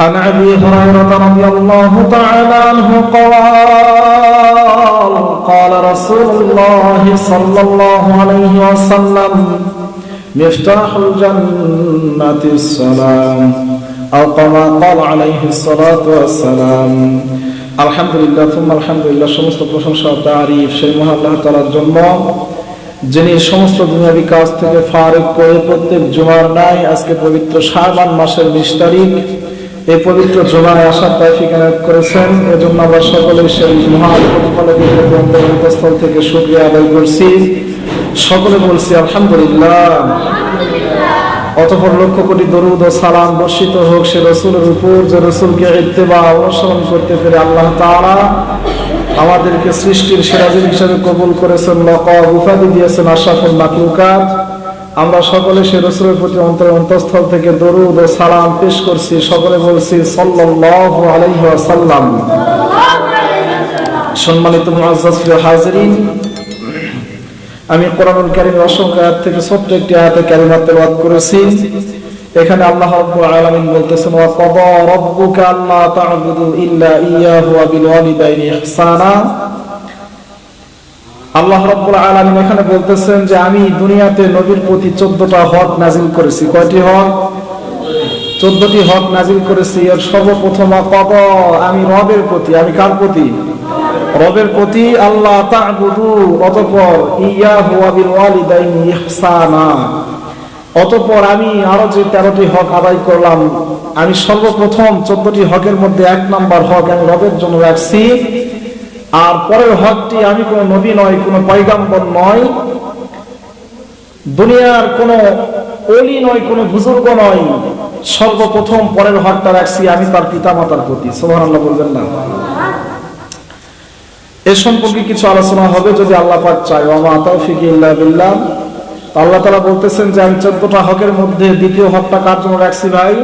عن ابي هريره رضي الله تعالى عنه قال قال رسول الله صلى الله عليه وسلم مفتاح الجنه السلام او كما قال عليه الصلاه والسلام আলহামদুলিল্লাহ ثم আলহামদুলিল্লাহ সমস্ত প্রশংসা তারিফ সেই মহান আল্লাহ তাআলার জন্য যিনি সমস্ত দুনিয়াবি কাজ থেকে ফারেক করে প্রত্যেক জুমার নাই আজকে পবিত্র শাবান মাসের বিশ তারিখ। এই পবিত্র জুমায় আসার তৌফিক এনায়েত করেছেন। এজন্য আমরা সকলে সেই মহান স্থল থেকে শুকরিয়া আদায় করছি। সকলে বলছি, আলহামদুলিল্লাহ। অতপর লক্ষ কোটি দরুদ ও সালাম বর্ষিত হোক সে রসুলের উপর, যে রসুলকে ইত্তেবা অনুসরণ করতে পেরে আল্লাহ তাআলা আমাদেরকে সৃষ্টির সেরাজির হিসাবে কবুল করেছেন লকব উপাধি দিয়েছেন আশরাফুল মাকলুকাত আমরা সকলে সে রসুলের প্রতি অন্তর অন্তঃস্থল থেকে দরুদ ও সালাম পেশ করছি। সকলে বলছি, সাল্লাল্লাহু আলাইহি ওয়াসাল্লাম। সম্মানিত মুআজ্জাজ হাজিরিন, আমি কোরআনুল কারীমের অসংখ্য আয়াত থেকে ছোট্ট একটি আয়াতে কারিমা তেলাওয়াত করেছি। এখানে আল্লাহ রাব্বুল আলামিন বলতেছেন, ওয়া রাব্বুকা আল্লা তা'বুদু ইল্লা ইয়াহু ওয়া বিল ওয়ালিদাইনি ইহসানা? আল্লাহ রাব্বুল আলামিন এখানে বলতেছেন যে, আমি দুনিয়াতে নবীর প্রতি 14টা হক নাজিল করেছি। কয়টি হক? 14টি হক নাজিল করেছি। এর সর্বপ্রথম কব আমি রবের প্রতি। আমি কার প্রতি? রবের প্রতি আল্লাহ তা'বুদু, অতঃপর, ইয়াহু ওয়া বিল ওয়ালিদাইনি ইহসানা। অতঃপর আমি আরও যে তেরোটি হক আদায় করলাম, আমি সর্বপ্রথম চোদ্দটি হকের মধ্যে এক নাম্বার হক আমি রবের জন্য রাখছি। আর পরের হকটি আমি কোনো নবী নয়, কোনো পয়গাম্বর নয়। দুনিয়ার কোনো অলি নয়, কোনো বুজুর্গ নয়। সর্বপ্রথম পরের হকটা রাখছি আমি তার পিতা মাতার প্রতি। সোহান বলবেন না। এ সম্পর্কে কিছু আলোচনা হবে যদি আল্লাহ পাক চায়। ওমা তৌফিক ইল্লা বিল্লাহ। আল্লাহ তালা বলতেছেন যে আমি চোদ্দটা হকের মধ্যে দ্বিতীয় হকটা কার জন্য রাখছি ভাই?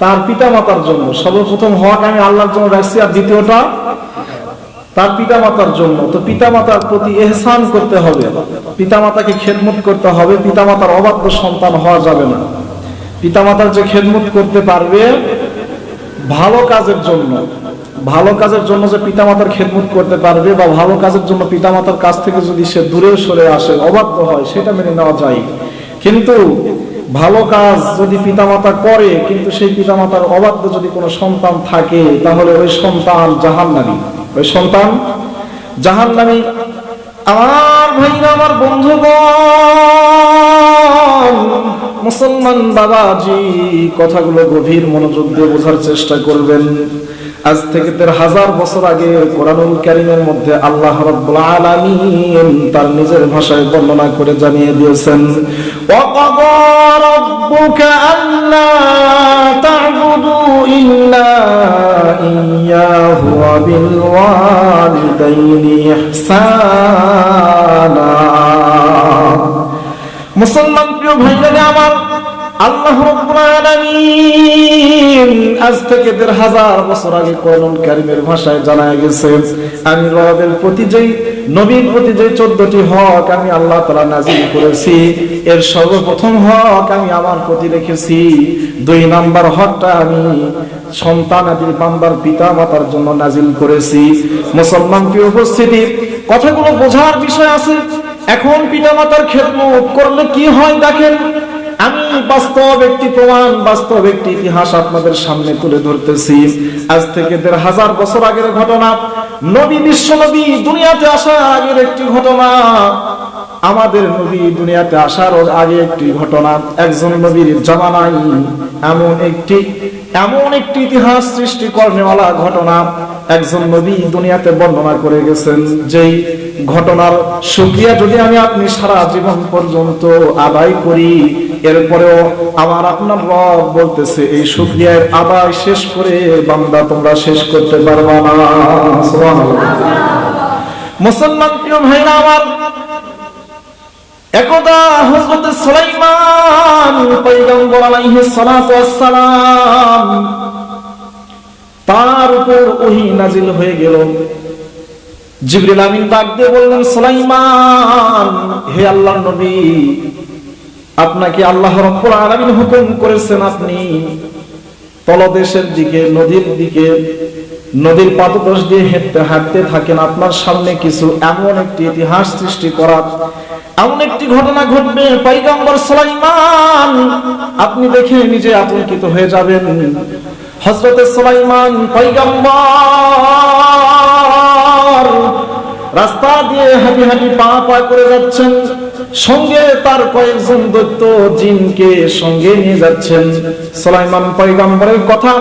তার পিতা মাতার জন্য। সর্বপ্রথম হক আমি আল্লাহর জন্য রাখছি আর দ্বিতীয়টা তার পিতা মাতার জন্য। তো পিতা মাতার প্রতি এহসান করতে হবে। পিতা মাতাকে খেদমত করতে হবে। পিতা মাতার অবাধ্য সন্তান হওয়া যাবে না। পিতা মাতার যে খেদমত করতে পারবে ভালো কাজের জন্য। ভালো কাজের জন্য যে পিতামাতার খেদমত করতে পারবে বা ভালো কাজের জন্য পিতামাতার কাছ থেকে যদি সে দূরে সরে আসে, অবাধ্য হয়, সেটা মেনে নেওয়া যায়। কিন্তু ভালো কাজ যদি পিতামাতা করে, কিন্তু সেই পিতামাতার অবাধ্য যদি কোনো সন্তান থাকে, তাহলে ওই সন্তান জাহান্নামী। ওই সন্তান জাহান্নামী। আমার ভাইরা, আমার বন্ধুগণ, মুসলমান বাবাজি, কথাগুলো গভীর মনোযোগ দিয়ে বোঝার চেষ্টা করবেন। আজ থেকে দেড় হাজার বছর আগে কোরআনুল কারিমের মধ্যে আল্লাহ রাব্বুল আলামিন তার নিজের ভাষায় বর্ণনা করে জানিয়ে দিয়েছেন, ওয়াকাদা রাব্বুকা আল্লা তা'বুদু ইল্লা ইয়াহু ওয়া বিল ওয়ালিদাইনি ইহসানা। মুসলমান প্রিয় ভাইরা আমার আল্লাহ আজ থেকে দেড় হাজার বছর আগে কোরআন কারিমের ভাষায় জানা গেছে, আমি রবের প্রতি যেই নবীর প্রতি যে চোদ্দটি হক আমি আল্লাহ তাআলা নাজিল করেছি। এর সর্বপ্রথম হক আমি আমার প্রতি রেখেছি। দুই নাম্বার হকটা আমি সন্তান আদির বান্দার পিতা মাতার জন্য নাজিল করেছি। মুসলমান প্রিয় উপস্থিতি, কথাগুলো বোঝার বিষয় আছে। এখন পিতা মাতার খেদমত করলে কি হয় দেখেন? আমি বাস্তব একটি প্রমাণ, বাস্তব একটি ইতিহাস আপনাদের সামনে তুলে ধরতেছি। আজ থেকে দেড় হাজার বছর আগের ঘটনা। নবী বিশ্ব নবী দুনিয়াতে আসার আগের একটি ঘটনা। আমাদের নবী দুনিয়াতে আসার আগে একটি ঘটনা। একজন নবীর জামানাই এমন একটি এমন একটি ইতিহাস সৃষ্টি করেওয়ালা ঘটনা। একজন নবী দুনিয়াতে বর্ণনা করে গেছেন যেই ঘটনার সুক্রিয়া যদি আমি আপনি সারা জীবন পর্যন্ত আদায় করি, এরপরেও আমার আপনার রব বলতেছে, এই সুক্রিয়ার আদায় শেষ করে বান্দা তোমরা শেষ করতে পারবা না। মুসলমান প্রিয় ভাইরা আমার, একদা হযরত সুলাইমান পয়গম্বর আলাইহিস সালাতু ওয়াস সালাম তার উপর ওহী নাজিল হয়ে গেল। জিবরিল আমিন ডাক দিয়ে বললেন, সুলাইমান, হে আল্লাহর নবী, আপনাকে আল্লাহ রাব্বুল আলামিন হুকুম করেছেন আপনি তলদেশের দিকে, নদীর দিকে, নদীর পাদদেশ দিয়ে হেঁটতে থাকেন। আপনার সামনে কিছু এমন একটি ইতিহাস সৃষ্টি করা, এমন একটি ঘটনা ঘটবে। পৈগম্বর সুলাইমান, আপনি দেখে নিজে আতঙ্কিত হয়ে যাবেন। হজরতে সুলাইমান পৈগম্বর রাস্তা দিয়ে হাঁটি হাঁটি পা পা করে যাচ্ছেন। সঙ্গে তার কয়েকজন দৈত্য জিনকে সঙ্গে নিয়ে যাচ্ছেন। সুলাইমান পয়গাম্বরের কথা,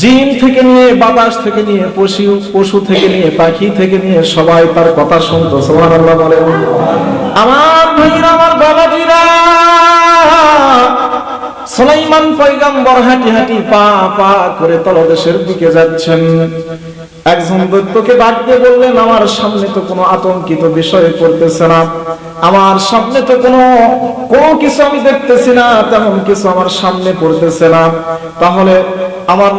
জিন থেকে নিয়ে, বাতাস থেকে নিয়ে, পশু পশু থেকে নিয়ে, পাখি থেকে নিয়ে সবাই তার কথা শুনতো। সুবহানাল্লাহ বলেন, আমার ভাইরা আমার বাবাজিরা সুলাইমান পয়গাম্বর হাঁটি হাঁটি পা পা করে তলদেশের দিকে যাচ্ছেন। একজন দৈত্যকে ডাক দিয়ে বললেন, আমার সামনে তো কোনো আতঙ্কিত বিষয় করতেছে না। আমার সামনে তো কোনো কোনো কিছু আমি দেখতেছি না, তেমন কিছু আমার সামনে পড়তেছে না। তাহলে আমার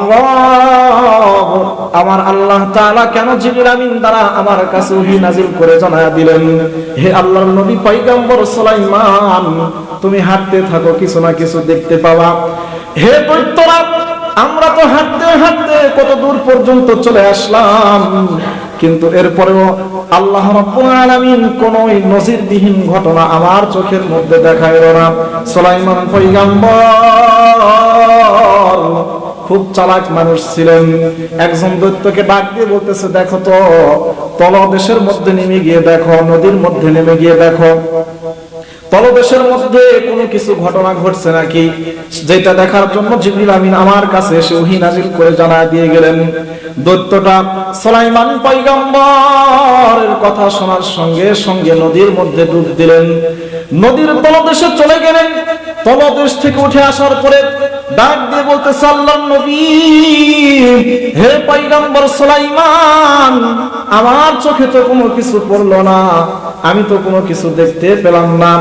আমার আল্লাহ তাআলা কেন জিবরিল আমিন দ্বারা আমার কাছে ওহী নাজিল করে জানায়া দিলেন? হে আল্লাহর নবী পয়গম্বর সুলাইমান, তুমি হাঁটতে থাকো, কিছু না কিছু দেখতে পাওয়া হে দৈত্যরা আমরা তো হাঁটতে হাঁটতে কত দূর পর্যন্ত চলে আসলাম। কিন্তু এরপরেও আল্লাহ রাব্বুল নজিরবিহীন ঘটনা আমার চোখের মধ্যে দেখায় না। সুলাইমান পয়গাম্বর, খুব চালাক মানুষ ছিলেন। একজন দৈত্যকে ডাক দিয়ে বলতেছে, দেখো তো, তলদেশের মধ্যে নেমে গিয়ে দেখো, নদীর মধ্যে নেমে গিয়ে দেখো। তলদেশের মধ্যে কোনো কিছু ঘটনা ঘটছে নাকি, যেটা দেখার জন্য জিবরিল আমিন আমার কাছে এসে ওহি নাজিল করে জানা দিয়ে গেলেন। দৈত্যটা সুলাইমান পয়গম্বরের কথা শোনার সঙ্গে সঙ্গে নদীর মধ্যে ডুব দিলেন। নদীর তলদেশে চলে গেলেন। তলদেশ থেকে উঠে আসার পরে ডাক দিয়ে বলতে সাল্লাম নবী হে পয়গম্বর সুলাইমান, আমার চোখে তো কোনো কিছু পড়ল না, আমি তো কোনো কিছু দেখতে পেলাম না।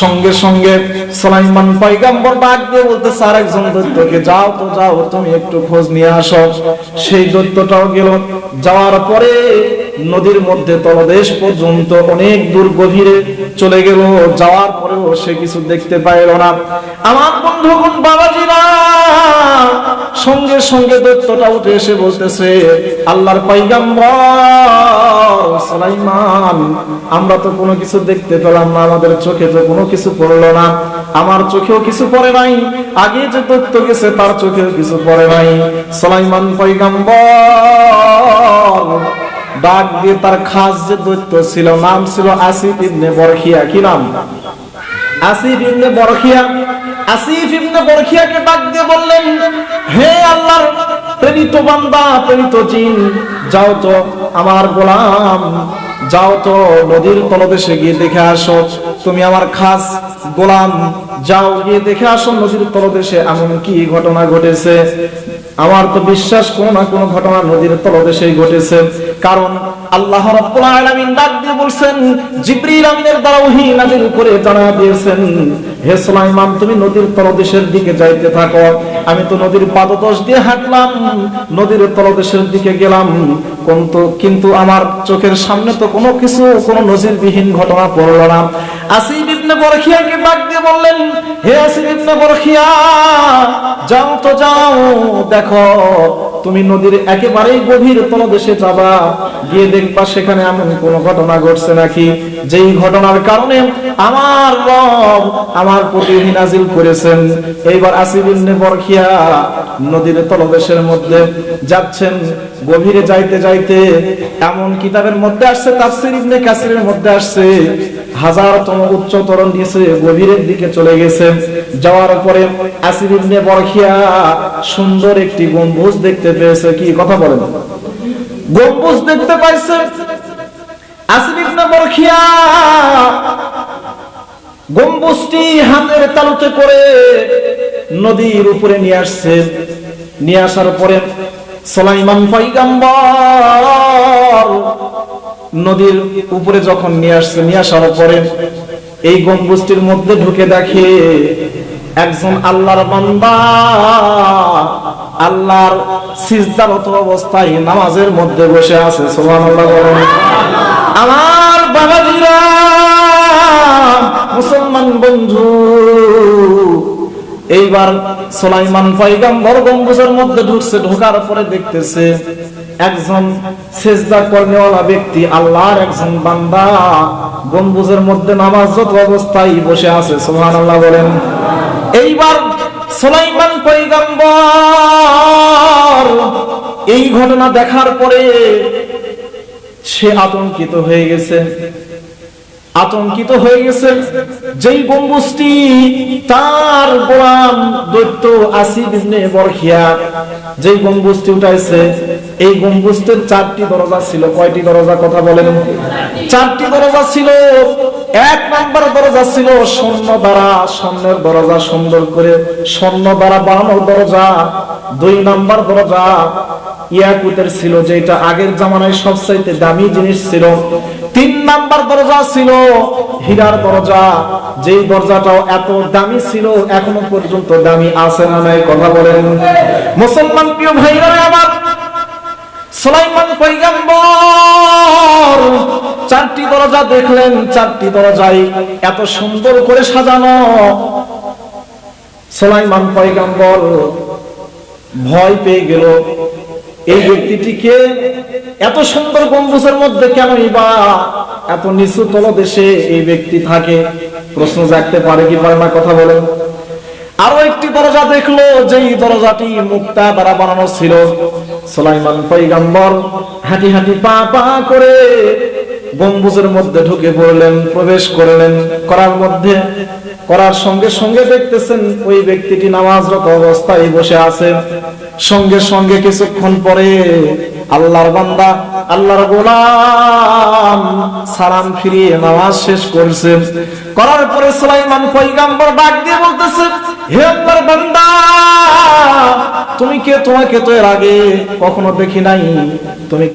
সঙ্গে সঙ্গে সুলাইমান পাইগাম্বর ডাক দিয়ে বলতে, স্যার, একজন দৈত্যকে যাও তো, যাও, তুমি একটু খোঁজ নিয়ে আসো। সেই দৈত্যটাও গেল। যাওয়ার পরে নদীর মধ্যে তলদেশ পর্যন্ত অনেক দূর গভীরে চলে গেল। যাওয়ার পরেও সে কিছু দেখতে পাইল না। আমার বন্ধুগণ, বাবাজিরা, সঙ্গে সঙ্গে দৈত্যটা উঠে এসে বলতেছে, আল্লাহর পাইগাম্বর সুলাইমান, আমরা তো কোনো কিছু দেখতে পেলাম না, আমাদের চোখে তো কোনো কিছু পড়ল না। আমার চোখেও কিছু পড়ে নাই, আগে যে দৈত্য গেছে তার চোখেও কিছু পড়ে নাই। সুলাইমান পয়গাম্বর ডাক দিয়ে তার খাস যে দৈত্য ছিল, নাম ছিল আসিফ ইবনে বরখিয়া। কি নাম? আসিফ ইবনে বরখিয়া। আসিফ ইবনে বরখিয়াকে ডাক দিয়ে বললেন, হে আল্লাহর প্রেরিত বান্দা, প্রেরিত জিন, যাও তো আমার গোলাম, যাও তো নদীর তলদেশে গিয়ে দেখে আসো। তুমি আমার খাস গোলাম, যাও গিয়ে দেখে আসো নদীর তলদেশে। এমন কি ঘটনা ঘটেছে? আমার তো বিশ্বাস, কোনো না কোনো ঘটনা নদীর তলদেশেই ঘটেছে। কারণ আল্লাহ রাব্বুল আলামিন ডাক দিয়ে বলছেন, জিবরিল আমিনের দ্বারা ওহী নাযিল করে জানা দিয়েছেন। হে সুলাইমান, তুমি নদীর তলদেশের দিকে যাইতে থাকো। আমি তো নদীর পাদদেশ দিয়ে হাঁটলাম, নদীর তলদেশের দিকে গেলাম। কিন্তু কিন্তু আমার চোখের সামনে তো কোনো কিছু, কোনো নজিরবিহীন ঘটনা পড়ল না। আসিফ ইবনে বরখিয়াকে ডাক দিয়ে বললেন, হে আসিফ ইবনে বরখিয়া যাও তো যাও, দেখো। তুমি নদীর একেবারেই গভীর তলদেশে যাবা। গিয়ে দেখবা সেখানে এমন কোন ঘটনা ঘটছে নাকি। যেই ঘটনার কারণে আমার রব আমার প্রতি নাজিল করেছেন। এইবার আসিফ ইবনে বরখিয়া নদীর তলদেশের মধ্যে যাচ্ছেন। গভীরে যাইতে যাইতে এমন কিতাবের মধ্যে আসছে, তাফসির ইবনে কাসিরের মধ্যে আসছে। হাজারতম উচ্চতর নিচে গভীরের দিকে চলে গেছে। যাওয়ার পরে আসির ইবনে বরখিয়া সুন্দর একটি গম্বুজ দেখতে পেয়েছে। কি কথা বলেন? গম্বুজ দেখতে পাইছে। আসির ইবনে বরখিয়া গম্বুজটি হাতের তালুতে করে নদীর উপরে নিয়ে আসছে। নিয়ে আসার পরে সোলাইমান পয়গাম্বর। নদীর উপরে যখন নিয়ে আসছে, নিয়ে আসার পরে এই গম্বুজটির মধ্যে ঢুকে দেখে একজন আল্লাহর বান্দা আল্লাহর সিজদারত অবস্থায় নামাজের মধ্যে বসে আছে। সুবহানাল্লাহ আমার বাবাজিরা, মুসলমান বন্ধু এইবার সোলাইমান পয়গাম্বর গম্বুজের মধ্যে ঢুকছে, ঢোকার পরে দেখতেছে একজন সেজদা কর্মেওয়ালা ব্যক্তি, আল্লাহর একজন বান্দা গম্বুজের মধ্যে নামাজরত অবস্থায় বসে আছে, সুবহানাল্লাহ বলেন। এইবার সোলাইমান পয়গাম্বর এই ঘটনা দেখার পরে সে আতঙ্কিত হয়ে গেছে। আতঙ্কিত হয়ে গেছে যেই গম্বুজটি তার গোলাম দৈত্য আসিফ ইবনে বরখিয়া যেই গম্বুজটি উঠাইছে, এই গম্বুজটির চারটি দরজা ছিল। কয়টি দরজা কথা বলেন? চারটি দরজা ছিল। এক নাম্বার দরজা ছিল স্বর্ণ দ্বারা, স্বর্ণের দরজা সুন্দর করে, স্বর্ণ দ্বারা বানানো দরজা। দুই নাম্বার দরজা ইয়াকুতের ছিল যেটা আগের জামানায় সবচাইতে দামি জিনিস ছিল। তিন নাম্বার দরজা ছিল, হীরার দরজা। যেই দরজাটাও এত দামি ছিল, এখনও পর্যন্ত দামি আছে না নাই, কথা বলেন। মুসলমান প্রিয় ভাইরা আমার সুলাইমান পয়গাম্বর, চারটি দরজা দেখলেন, চারটি দরজায় এত সুন্দর করে সাজানো। সুলাইমান পয়গাম্বর ভয় পেয়ে গেল। এই ব্যক্তিটিকে এত সুন্দর গম্বুজের মধ্যে কেনই বা এত নিচু তলদেশে এই ব্যক্তি থাকে। প্রশ্ন জাগতে পারে কি পারে না, কথা বলেন। আরও একটি দরজা দেখল, যেই দরজাটি মুক্তা দ্বারা বানানো ছিল। সোলাইমান পৈগম্বর হাঁটি হাঁটি পা পা করে গম্বুজের মধ্যে ঢুকে পড়লেন, প্রবেশ করলেন। করার মধ্যে, করার সঙ্গে সঙ্গে দেখতেছেন ওই ব্যক্তিটি নামাজরত অবস্থায় বসে আছেন সঙ্গে সঙ্গে কিছুক্ষণ পরে আল্লাহর বান্দা, আল্লাহর গোলাম সালাম ফিরিয়ে নামাজ শেষ করছে। করার পরে সুলাইমান পয়গাম্বর ডাক দিয়ে বলতেছে, হে আল্লাহর বান্দা, তুমি কে তোমাকে তো এর আগে কখনো দেখি নাই? তুমি